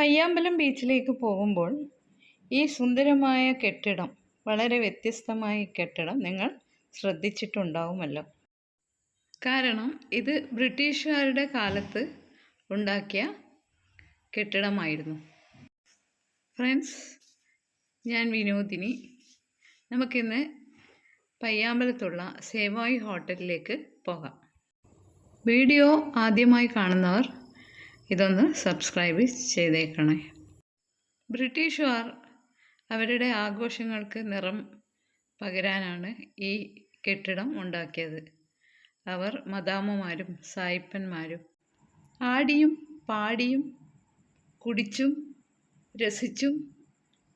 പയ്യാമ്പലം ബീച്ചിലേക്ക് പോകുമ്പോൾ ഈ സുന്ദരമായ കെട്ടിടം വളരെ വ്യത്യസ്തമായ കെട്ടിടം നിങ്ങൾ ശ്രദ്ധിച്ചിട്ടുണ്ടാവുമല്ലോ. കാരണം ഇത് ബ്രിട്ടീഷുകാരുടെ കാലത്ത് ഉണ്ടാക്കിയ കെട്ടിടമായിരുന്നു. ഫ്രണ്ട്സ് ഞാൻ വിനോദിനി. നമുക്കിന്ന് പയ്യാമ്പലത്തുള്ള സേവായി ഹോട്ടലിലേക്ക് പോകാം. വീഡിയോ ആദ്യമായി കാണുന്നവർ ഇതൊന്ന് സബ്സ്ക്രൈബ് ചെയ്തേക്കണേ. ബ്രിട്ടീഷുകാർ അവരുടെ ആഘോഷങ്ങൾക്ക് നിറം പകരാനാണ് ഈ കെട്ടിടം ഉണ്ടാക്കിയത്. അവർ മദാമ്മമാരും സായിപ്പന്മാരും ആടിയും പാടിയും കുടിച്ചും രസിച്ചും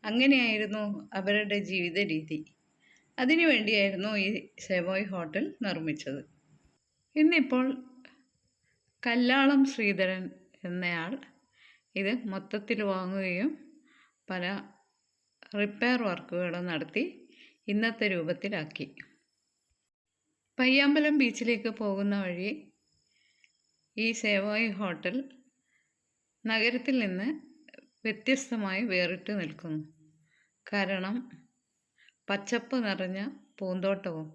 അങ്ങനെയായിരുന്നു അവരുടെ ജീവിത രീതി അതിനു വേണ്ടിയായിരുന്നു ഈ സേവോയ് ഹോട്ടൽ നിർമ്മിച്ചത്. ഇന്നിപ്പോൾ കല്ലാളം ശ്രീധരൻ എന്നയാൾ ഇത് മൊത്തത്തിൽ വാങ്ങുകയും പല റിപ്പയർ വർക്കുകളും നടത്തി ഇന്നത്തെ രൂപത്തിലാക്കി. പയ്യാമ്പലം ബീച്ചിലേക്ക് പോകുന്ന വഴി ഈ സേവായി ഹോട്ടൽ നഗരത്തിൽ നിന്ന് വ്യത്യസ്തമായി വേറിട്ട് നിൽക്കുന്നു. കാരണം പച്ചപ്പ് നിറഞ്ഞ പൂന്തോട്ടവും.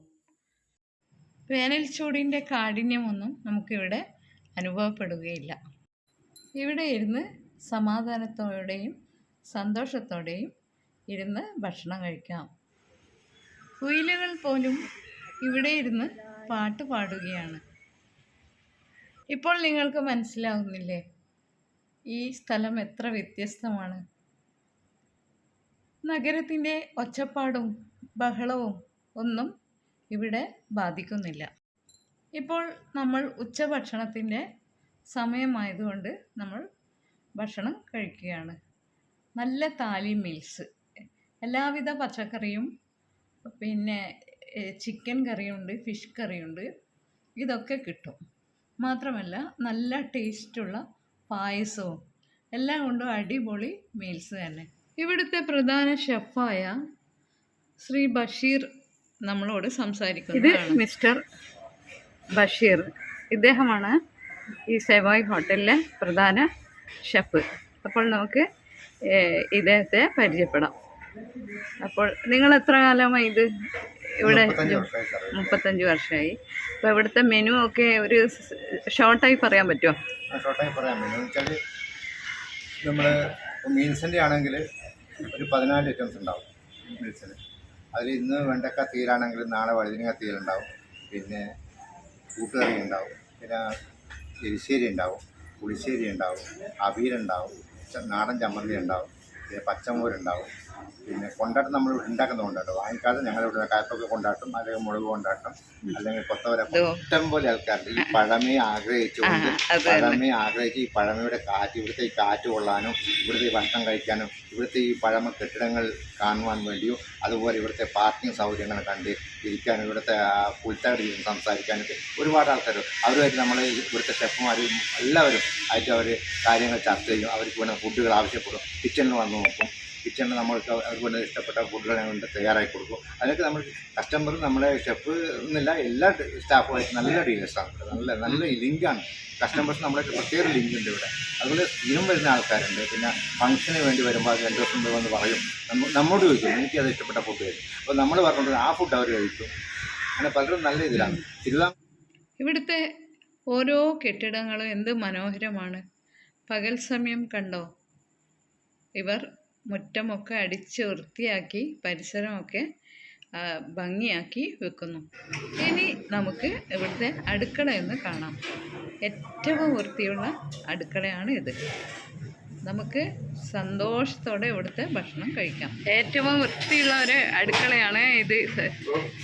വേനൽച്ചൂടിന്റെ കാഠിന്യമൊന്നും നമുക്കിവിടെ അനുഭവപ്പെടുകയില്ല. ഇവിടെ ഇരുന്ന് സമാധാനത്തോടെയും സന്തോഷത്തോടെയും ഇരുന്ന് ഭക്ഷണം കഴിക്കാം. കുയിലുകൾ പോലും ഇവിടെ ഇരുന്ന് പാട്ട് പാടുകയാണ്. ഇപ്പോൾ നിങ്ങൾക്ക് മനസ്സിലാവുന്നില്ലേ? ഈ സ്ഥലം എത്ര വ്യത്യസ്തമാണ്. നഗരത്തിന്റെ ഒച്ചപ്പാടും ബഹളവും ഒന്നും ഇവിടെ ബാധിക്കുന്നില്ല. ഇപ്പോൾ നമ്മൾ ഉച്ചഭക്ഷണത്തിന്റെ സമയമായതുകൊണ്ട് നമ്മൾ ഭക്ഷണം കഴിക്കുകയാണ്. നല്ല താലി മീൽസ്. എല്ലാവിധ പച്ചക്കറിയും പിന്നെ ചിക്കൻ കറിയുണ്ട് ഫിഷ് കറിയുണ്ട് ഇതൊക്കെ കിട്ടും. മാത്രമല്ല നല്ല ടേസ്റ്റുള്ള പായസവും എല്ലാം കൊണ്ടും അടിപൊളി മീൽസ് തന്നെ. ഇവിടുത്തെ പ്രധാന ഷെഫായ ശ്രീ ബഷീർ നമ്മളോട് സംസാരിക്കുന്നത് മിസ്റ്റർ ബഷീർ. ഇദ്ദേഹമാണ് ഈ സെവായ് ഹോട്ടലിലെ പ്രധാന ഷെഫ്. അപ്പോൾ നമുക്ക് ഇദ്ദേഹത്തെ പരിചയപ്പെടാം. അപ്പോൾ നിങ്ങൾ എത്ര കാലമായി ഇത് ഇവിടെ മുപ്പത്തഞ്ച് വർഷമായി അപ്പോൾ ഇവിടുത്തെ മെനു ഒക്കെ ഒരു ഷോർട്ടായി പറയാൻ പറ്റുമോ? ഷോർട്ടായി വെച്ചാൽ നമ്മൾ മീൽസിന്റെ ആണെങ്കിൽ ഒരു പതിനാല് ഐറ്റംസ് ഉണ്ടാവും മീൽസിന്. അതിൽ ഇന്ന് വെണ്ടക്ക തീരാണെങ്കിൽ നാളെ വഴുതിനങ്ങ തീരുണ്ടാവും പിന്നെ കൂട്ടുകറി ഉണ്ടാവും. പിന്നെ എരിശ്ശേരി ഉണ്ടാവും പുളിശ്ശേരി ഉണ്ടാവും അവിയലുണ്ടാവും നാടൻ ചമ്മന്തി ഉണ്ടാവും പിന്നെ പച്ചമോരുണ്ടാവും പിന്നെ കൊണ്ടാട്ടം നമ്മൾ ഉണ്ടാക്കുന്ന കൊണ്ടാട്ടം. വാങ്ങിക്കാതെ ഞങ്ങളിവിടെ കാപ്പൊക്കെ കൊണ്ടാട്ടും അല്ലെങ്കിൽ മുളക് കൊണ്ടാട്ടം അല്ലെങ്കിൽ കൊത്തവര ഇഷ്ടം പോലെ ആൾക്കാരുണ്ട്. ഈ പഴമയെ ആഗ്രഹിച്ചുകൊണ്ട് ആ, അത് പഴമയെ ആഗ്രഹിച്ച് ഈ പഴമയുടെ കാറ്റ് ഇവിടുത്തെ ഈ കാറ്റ് കൊള്ളാനും ഇവിടുത്തെ ഈ ഭക്ഷണം കഴിക്കാനും ഇവിടുത്തെ ഈ പഴമ കെട്ടിടങ്ങൾ കാണുവാൻ വേണ്ടിയോ അതുപോലെ ഇവിടുത്തെ പാർക്കിംഗ് സൗകര്യങ്ങൾ കണ്ട് ഇരിക്കാനും ഇവിടുത്തെ പുൽത്തകടി സംസാരിക്കാനൊക്കെ ഒരുപാട് ആൾക്കാർ അവരുമായിട്ട് നമ്മൾ ഇവിടുത്തെ ഷെഫുമാരും എല്ലാവരും ആയിട്ട് അവർ കാര്യങ്ങൾ ചർച്ച ചെയ്യും. അവർക്ക് വേണ്ട ഫുഡുകൾ ആവശ്യപ്പെടും. കിച്ചണിൽ വന്ന് നോക്കും. കിച്ചണിൽ നമ്മൾക്ക് അവർക്ക് വേണ്ട ഇഷ്ടപ്പെട്ട ഫുഡുകൾ ഞങ്ങൾ തയ്യാറാക്കി കൊടുക്കും. അതിനൊക്കെ നമ്മൾ കസ്റ്റമർ നമ്മളെ ഷെഫ് എന്നില്ല എല്ലാ സ്റ്റാഫുമായിട്ട് നല്ല ഡീലേഴ്സാണ്. നല്ല നല്ല ലിങ്കാണ്. കസ്റ്റമേഴ്സ് നമ്മളെ പ്രത്യേക ലിങ്ക് ഉണ്ട് ഇവിടെ. അതുപോലെ സ്ഥിരം വരുന്ന ആൾക്കാരുണ്ട്. പിന്നെ ഫംഗ്ഷന് വേണ്ടി വരുമ്പോൾ അത് രണ്ട് ദിവസം വന്ന് പറയും. നമ്മ- നമ്മോട് ചോദിക്കും എനിക്ക് അത് ഇഷ്ടപ്പെട്ട ഫുഡ് കഴിക്കും അപ്പോൾ നമ്മൾ പറഞ്ഞിട്ട് ആ ഫുഡ് അവർ കഴിക്കും. അങ്ങനെ പലരും നല്ല ഇതിലാണ്. തിരുവാ ഇവിടുത്തെ ഓരോ കെട്ടിടങ്ങളും എന്ത് മനോഹരമാണ്. പകൽ സമയം കണ്ടോ? ഇവർ മുറ്റമൊക്കെ അടിച്ച് വൃത്തിയാക്കി പരിസരമൊക്കെ ഭംഗിയാക്കി വെക്കുന്നു. ഇനി നമുക്ക് ഇവിടുത്തെ അടുക്കള എന്ന് കാണാം. ഏറ്റവും വൃത്തിയുള്ള അടുക്കളയാണ് ഇത്. നമുക്ക് സന്തോഷത്തോടെ ഇവിടുത്തെ ഭക്ഷണം കഴിക്കാം. ഏറ്റവും വൃത്തിയുള്ള ഒരു അടുക്കളയാണ് ഇത്.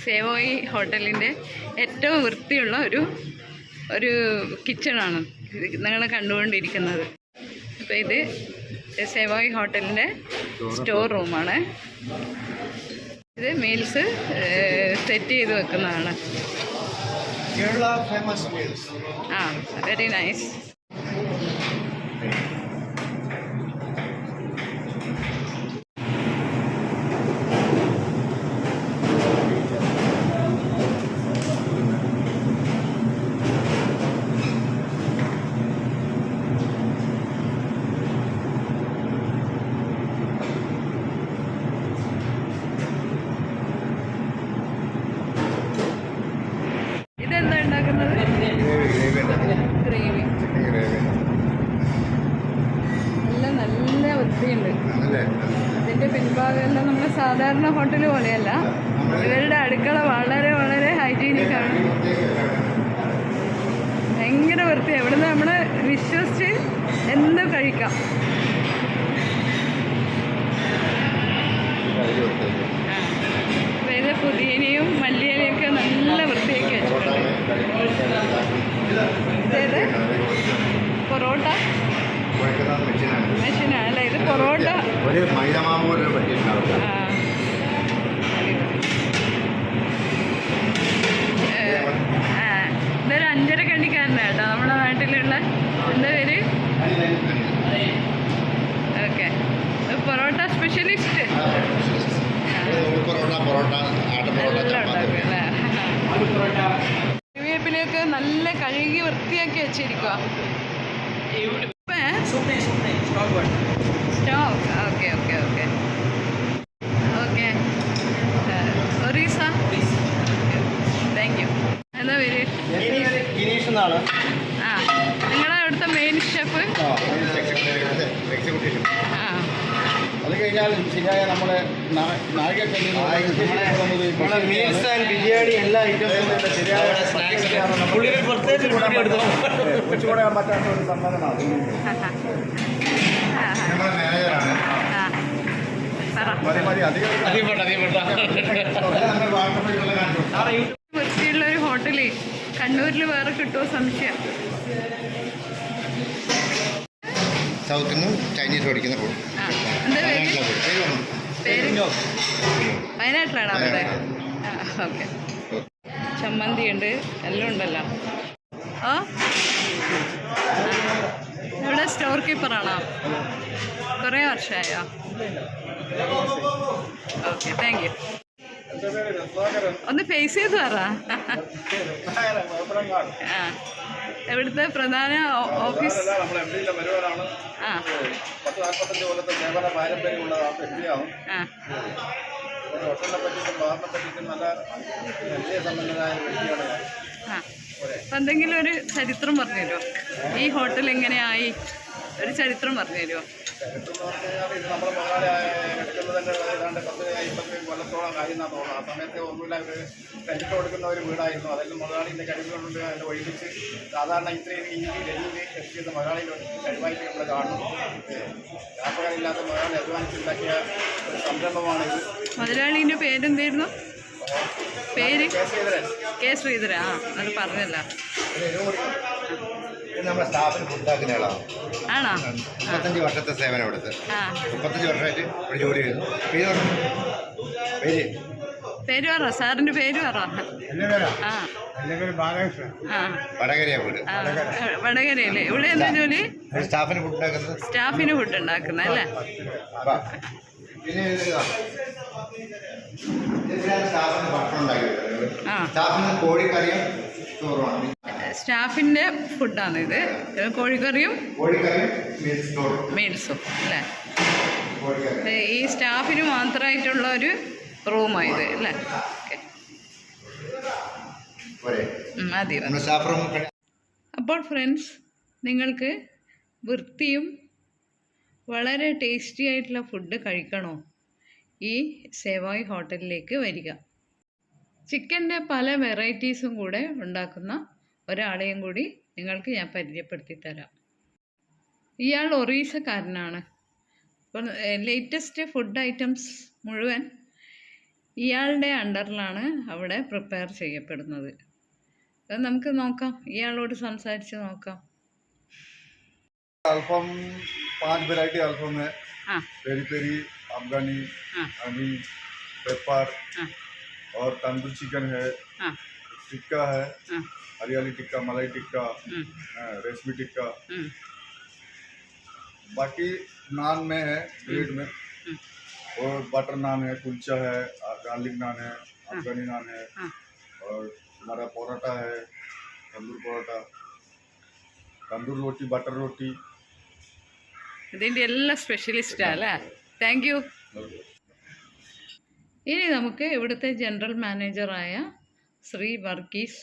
സേവോയി ഹോട്ടലിന്റെ ഏറ്റവും വൃത്തിയുള്ള ഒരു ഒരു കിച്ചണാണ് നിങ്ങൾ കണ്ടുകൊണ്ടിരിക്കുന്നത്. അപ്പോൾ ഇത് സേവായി ഹോട്ടലിന്റെ സ്റ്റോർ റൂമാണ്. ഇത് മീൽസ് സെറ്റ് ചെയ്ത് വെക്കുന്നതാണ്. ആ വെരി നൈസ്. സാധാരണ ഹോട്ടൽ പോലെയല്ല. ഇവരുടെ അടുക്കള വളരെ വളരെ ഹൈജീനിക് ആണ്. ഭയങ്കര വൃത്തിയാണ് ഇവിടുന്ന് നമ്മൾ വിശ്വസിച്ച് എന്ത് കഴിക്കാം? വേറെ ഇത് പുതിയനയും മല്ലിയിലയൊക്കെ നല്ല വൃത്തിയൊക്കെ വെച്ചിട്ടുണ്ട്. പൊറോട്ട? മെഷീനാണ്. അല്ലേ? ഇത് പൊറോട്ട. ഒരു മൈദമാവ് പോലെ പറ്റിയിട്ടുണ്ടാവില്ല എന്താ പേര്? ഓക്കെ. പൊറോട്ട സ്പെഷ്യലിസ്റ്റ്. കറിവേപ്പിലയൊക്കെ നല്ല കഴുകി വൃത്തിയാക്കി വെച്ചിരിക്കുക സ്റ്റോക്ക്. ശരിയായ നമ്മുടെ മീൽസ് ആൻഡ് ബിരിയാണി എല്ലാ ഐറ്റംസും ശരിയായ കുറച്ചുകൂടെ പറ്റാത്ത ഒരു മാനേജറാണ് മതി മതി അധികം വൃത്തിയുള്ള ഒരു ഹോട്ടലേ. കണ്ണൂരിൽ വേറെ കിട്ടുമോ സംശയം? സൗത്തിൽ നിന്ന് ചൈനീസ് പഠിക്കുന്ന ഫുഡ് വയനാട്ടിലാണോ അവിടെ? ഓക്കെ. ചമ്മന്തി ഉണ്ട് എല്ലാം ഉണ്ടല്ലോ. ആ. ഇവിടെ സ്റ്റോർ കീപ്പറാണോ കുറേ വർഷമായോ? ഓക്കെ താങ്ക് യു ഒന്ന് ഫേസ് ചെയ്ത് പറ. ആ. എവിടുത്തെ പ്രധാന ഓഫീസ്? ആ. എന്തെങ്കിലും ഒരു ചരിത്രം പറഞ്ഞു തരുമോ ഈ ഹോട്ടൽ എങ്ങനെയായി? ഒരു ചരിത്രം പറഞ്ഞു തരുമോ ഇത് നമ്മുടെ മുതലാളി എടുക്കുന്നത് തന്നെ ഏതാണ്ട് പത്ത് അമ്പത്തി കൊല്ലത്തോളം കഴിയുന്ന തോന്നുന്നു. ആ സമയത്ത് ഒന്നുമില്ല ഒരു റെന്റ് കൊടുക്കുന്ന ഒരു വീടായിരുന്നു. അതെല്ലാം മുതലാളിന്റെ കഴിവുകൊണ്ട് അതിന്റെ ഒഴിപ്പിച്ച് സാധാരണ ഇത്രയും ഇഞ്ചി ഡൽഹിയിൽ കൃഷി ചെയ്ത മുതലാളിയിൽ കഴിവായിട്ട് നമ്മൾ കാണുന്നു വ്യാപകരില്ലാത്ത മുതലാളി അധ്വാനിച്ചുണ്ടാക്കിയ ഒരു സംരംഭമാണ് ഇത് മുതലാളീന്റെ പേരെന്തായിരുന്നു പേര്? കെ ശ്രീധര ആ അത് പറഞ്ഞല്ല. നമ്മുടെ സ്റ്റാഫിന് ഫുഡാക്കുന്ന ആളാണ്. ആണോ? മുപ്പത്തഞ്ച് വർഷത്തെ സേവനം ഇവിടുത്തെ ആ. മുപ്പത്തഞ്ച് വർഷമായിട്ട് ഇവിടെ ജോലി ചെയ്യുന്നു. പേര് പറഞ്ഞു പേര്. പേര് പറ സാറിന്റെ പേര് പറ. എന്റെ പേരാ? ആ. എന്റെ പേര് ബാലകൃഷ്ണൻ. ആ. വടകരയാ വീട് ആ വടകരയില്ലേ ഇവിടെ എന്താ ജോലി? ഒരു സ്റ്റാഫിന് ഫുഡ് ഉണ്ടാക്കുന്നത് സ്റ്റാഫിന് ഫുഡ് ഉണ്ടാക്കുന്ന അല്ലേ? വാ. പിന്നെ ഇത് ഇതാ. ഇതിലാണ് സ്റ്റാഫിന് ഭക്ഷണം ഉണ്ടാക്കി കൊടുക്കുന്നത്. ആ. സ്റ്റാഫിന് കോഴിക്കറിയും ചോറുമാണ്. സ്റ്റാഫിന്റെ ഫുഡാണ് ഇത്. കോഴിക്കറിയും മീൽസ്. അല്ലേ? ഈ സ്റ്റാഫിന് മാത്രമായിട്ടുള്ള ഒരു റൂമാണ് ഇത് അല്ലേ? മതി അപ്പോൾ ഫ്രണ്ട്സ് നിങ്ങൾക്ക് വൃത്തിയും വളരെ ടേസ്റ്റി ആയിട്ടുള്ള ഫുഡ് കഴിക്കണോ? ഈ സേവായി ഹോട്ടലിലേക്ക് വരിക. ചിക്കന്റെ പല വെറൈറ്റീസും കൂടെ ഉണ്ടാക്കുന്ന ഒരാളെയും കൂടി നിങ്ങൾക്ക് ഞാൻ പരിചയപ്പെടുത്തി തരാം ഇയാൾ ഒറീസക്കാരനാണ് അപ്പോൾ ലേറ്റസ്റ്റ് ഫുഡ് ഐറ്റംസ് മുഴുവൻ ഇയാളുടെ അണ്ടറിലാണ് അവിടെ പ്രിപ്പയർ ചെയ്യപ്പെടുന്നത് അത് നമുക്ക് നോക്കാം ഇയാളോട് സംസാരിച്ച് നോക്കാം अल्फम पांच वैरायटी अल्फम है ആ पेरी पेरी अफगानी हाँ। हनी पेपर हाँ। और तंदूर चिकन है ആ टिक्का है ആ हरियाली टिक्का मलाई टिक्का ഉം, हाँ, रेशमी टिक्का ഉം, बाकी नान में है ब्रेड में ഉം. और बटर नान है कुलचा है गार्लिक नान है अफगानी नान है हाँ। और हमारा परोठा है तंदूर परोठा तंदूर रोटी बटर रोटी ഇതിൻ്റെ എല്ലാം സ്പെഷ്യലിസ്റ്റാണ് അല്ലേ താങ്ക് യു ഇനി നമുക്ക് ഇവിടുത്തെ ജനറൽ മാനേജറായ ശ്രീ വർഗീസ്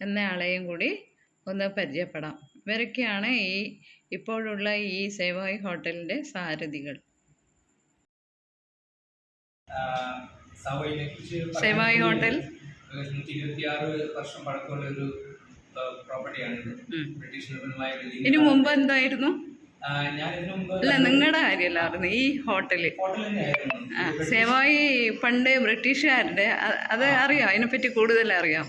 എന്നയാളെയും കൂടി ഒന്ന് പരിചയപ്പെടാം. ഇവരൊക്കെയാണ് ഈ ഇപ്പോഴുള്ള ഈ സേവായി ഹോട്ടലിന്റെ സാരഥികൾ. സേവായി ഹോട്ടൽ. വർഷം പഴക്കമുള്ള ഒരു പ്രോപ്പർട്ടിയാണിത്. ബ്രിട്ടീഷ് ഇതിനു മുമ്പ് എന്തായിരുന്നു? അല്ല നിങ്ങളുടെ കാര്യമല്ലായിരുന്നു ഈ ഹോട്ടൽ. സേവായി പണ്ട് ബ്രിട്ടീഷുകാരുടെ അത് അറിയാം? അതിനെപ്പറ്റി കൂടുതൽ അറിയാം?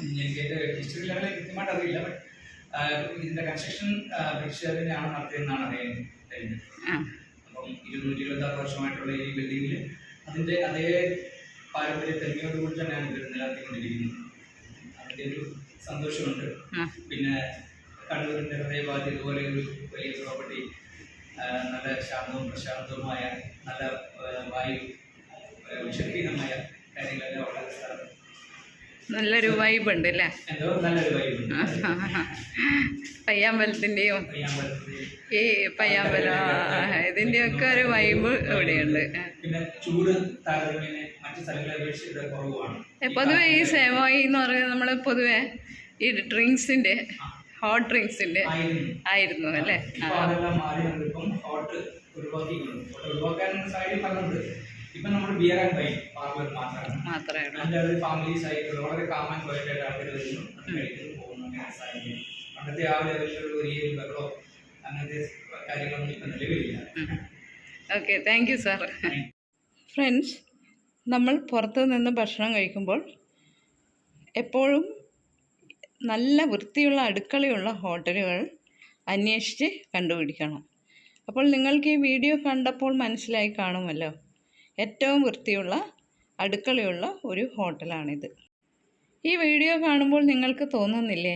ഇതിന്റെ കൺസ്ട്രക്ഷൻ ബ്രിട്ടീഷുകാർ തന്നെയാണ് നടത്തിയതെന്നാണ് അറിയാൻ കഴിഞ്ഞത് ആ. അപ്പം ഇരുന്നൂറ്റി ഇരുപത്തി ആറ് വർഷമായിട്ടുള്ള ഈ ബിൽഡിങ്ങിൽ അതിന്റെ അതേ പാരമ്പര്യ തെളിഞ്ഞോടുകൂടി തന്നെയാണ് ഇത് നിലനിർത്തിക്കൊണ്ടിരിക്കുന്നത്. അതിന്റെ ഒരു സന്തോഷമുണ്ട്. പിന്നെ കണ്ണൂരിന്റെ ഹൃദയഭാഗത്ത് ഇതുപോലെ ഒരു വലിയ പ്രോപ്പർട്ടി നല്ല ശാന്തവും പ്രശാന്തവുമായ നല്ല വായു ആ, വിഷരഹിതമായ കാര്യങ്ങളെല്ലാം ഉള്ള സ്ഥലം. നല്ലൊരു വൈബ് ഉണ്ട്. അല്ലേ പയ്യാമ്പലത്തിന്റെയും ഈ പയ്യാമ്പലം ഇതിന്റെയൊക്കെ ഒരു വൈബ് ഇവിടെയുണ്ട്. പൊതുവെ ഈ സേവായി എന്ന് പറയുന്നത് നമ്മൾ പൊതുവെ ഈ ഡ്രിങ്ക്സിന്റെ ഹോട്ട് ഡ്രിങ്ക്സിന്റെ ആയിരുന്നു. അല്ലേ? ഇപ്പൊ അതെല്ലാം മാറി നമ്മളിപ്പം ഹോട്ട് ഒഴിവാക്കിയിട്ടുണ്ട് സൈഡിൽ പറഞ്ഞിട്ടുണ്ട് ഇപ്പം നമ്മൾ ബിയർ ആൻഡ് വൈൻ പാർലർ മാത്രമാണ്. മാത്രമേ ഉള്ളൂ. ഫാമിലീസ് ആയിട്ട് വളരെ കാമൻ പോയിട്ടായിട്ട് ആൾക്കാർ വരുന്നു. അത് കഴിക്കുന്നു പോകുന്നു അങ്ങനെ സാധിക്കും പണ്ടത്തെ ആ ലെവലിലുള്ള ഒരു ഏരിയ വെള്ളമോ അങ്ങനത്തെ കാര്യങ്ങളൊന്നും ഇപ്പം നിലവിലില്ല. Okay thank you sir friends നമ്മൾ പുറത്തു നിന്ന് ഭക്ഷണം കഴിക്കുമ്പോൾ എപ്പോഴും നല്ല വൃത്തിയുള്ള അടുക്കളയുള്ള ഹോട്ടലുകൾ അന്വേഷിച്ച് കണ്ടുപിടിക്കണം. അപ്പോൾ നിങ്ങൾക്ക് ഈ വീഡിയോ കണ്ടപ്പോൾ മനസ്സിലായി കാണുമല്ലോ. ഏറ്റവും വൃത്തിയുള്ള അടുക്കളയുള്ള ഒരു ഹോട്ടലാണിത്. ഈ വീഡിയോ കാണുമ്പോൾ നിങ്ങൾക്ക് തോന്നുന്നില്ലേ?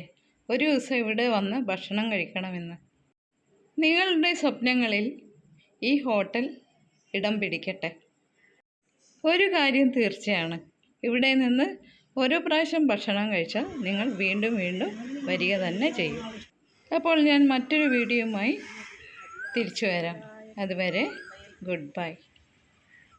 ഒരു ദിവസം ഇവിടെ വന്ന് ഭക്ഷണം കഴിക്കണമെന്ന്. നിങ്ങളുടെ സ്വപ്നങ്ങളിൽ ഈ ഹോട്ടൽ ഇടം പിടിക്കട്ടെ. ഒരു കാര്യം തീർച്ചയാണ്. ഇവിടെ നിന്ന് ഒരു പ്രാവശ്യം ഭക്ഷണം കഴിച്ചാൽ നിങ്ങൾ വീണ്ടും വീണ്ടും വരിക തന്നെ ചെയ്യും. അപ്പോൾ ഞാൻ മറ്റൊരു വീഡിയോയുമായി തിരിച്ചു വരാം. അതുവരെ ഗുഡ് ബൈ.